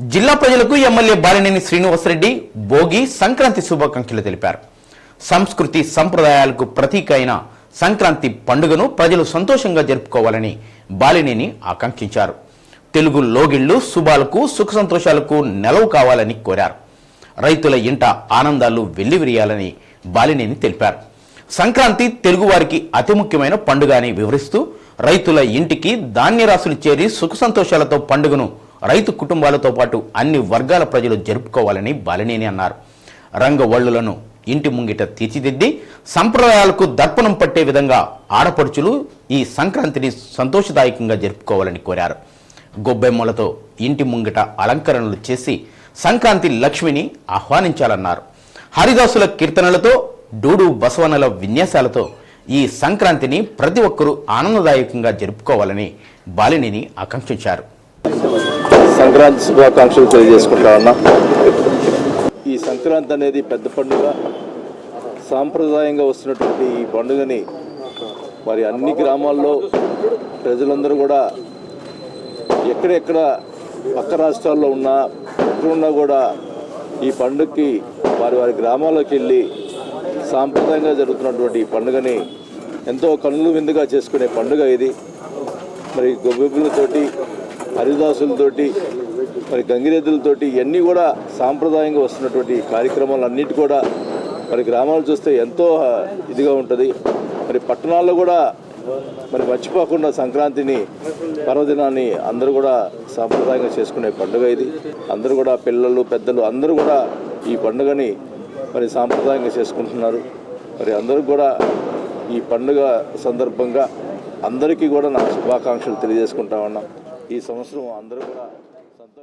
జిల్లా ప్రజలకు ఎమ్మెల్యే బాలినేని శ్రీనివాసరెడ్డి భోగి సంక్రాంతి శుభాకాంక్షలు తెలిపారు. సంస్కృతి సంప్రదాయాలకు ప్రతీక అయిన సంక్రాంతి పండుగను ప్రజలు సంతోషంగా జరుపుకోవాలని బాలినేని ఆకాంక్షించారు. తెలుగు లోగిళ్ళు శుభాలకు సుఖ సంతోషాలకు నెలవు కావాలని కోరారు. రైతుల ఇంట ఆనందాలు వెల్లివిరియాలని బాలినేని తెలిపారు. సంక్రాంతి తెలుగువారికి అతి ముఖ్యమైన పండుగ అని వివరిస్తూ రైతుల ఇంటికి ధాన్యరాశులు చేరి సుఖ సంతోషాలతో పండుగను రైతు కుటుంబాలతో పాటు అన్ని వర్గాల ప్రజలు జరుపుకోవాలని బాలినేని అన్నారు. రంగవల్లులను ఇంటి ముంగిట తీర్చిదిద్ది సంప్రదాయాలకు దర్పణం పట్టే విధంగా ఆడపడుచులు ఈ సంక్రాంతిని సంతోషదాయకంగా జరుపుకోవాలని కోరారు. గొబ్బెమ్మలతో ఇంటి ముంగిట అలంకరణలు చేసి సంక్రాంతి లక్ష్మిని ఆహ్వానించాలన్నారు. హరిదాసుల కీర్తనలతో డూడు బసవనల విన్యాసాలతో ఈ సంక్రాంతిని ప్రతి ఒక్కరూ ఆనందదాయకంగా జరుపుకోవాలని బాలినిని ఆకాంక్షించారు. సంక్రాంతి శుభాకాంక్షలు తెలియజేసుకుంటా ఉన్నా ఈ సంక్రాంతి అనేది పెద్ద పండుగ. సాంప్రదాయంగా వస్తున్నటువంటి ఈ పండుగని మరి అన్ని గ్రామాల్లో ప్రజలందరూ కూడా ఎక్కడెక్కడ పక్క రాష్ట్రాల్లో ఉన్నా ఎక్కడున్నా కూడా ఈ పండుగకి వారి వారి గ్రామాల్లోకి వెళ్ళి సాంప్రదాయంగా జరుగుతున్నటువంటి ఈ పండుగని ఎంతో కన్నులు విందుగా చేసుకునే పండుగ ఇది. మరి గొబ్బెబ్బులతోటి హరిదాసులతోటి మరి గంగిరెద్దులతోటి ఇవన్నీ కూడా సాంప్రదాయంగా వస్తున్నటువంటి కార్యక్రమాలన్నిటి కూడా మరి గ్రామాలు చూస్తే ఎంతో ఇదిగా ఉంటుంది. మరి పట్టణాల్లో కూడా మరి మర్చిపోకుండా సంక్రాంతిని పర్వదినాన్ని అందరూ కూడా సాంప్రదాయంగా చేసుకునే పండుగ ఇది. అందరూ కూడా పిల్లలు పెద్దలు అందరూ కూడా ఈ పండుగని మరి సాంప్రదాయంగా చేసుకుంటున్నారు. మరి అందరూ కూడా ఈ పండుగ సందర్భంగా అందరికీ కూడా నా శుభాకాంక్షలు తెలియజేసుకుంటా ఉన్నాం. ఈ సంవత్సరం అందరూ కూడా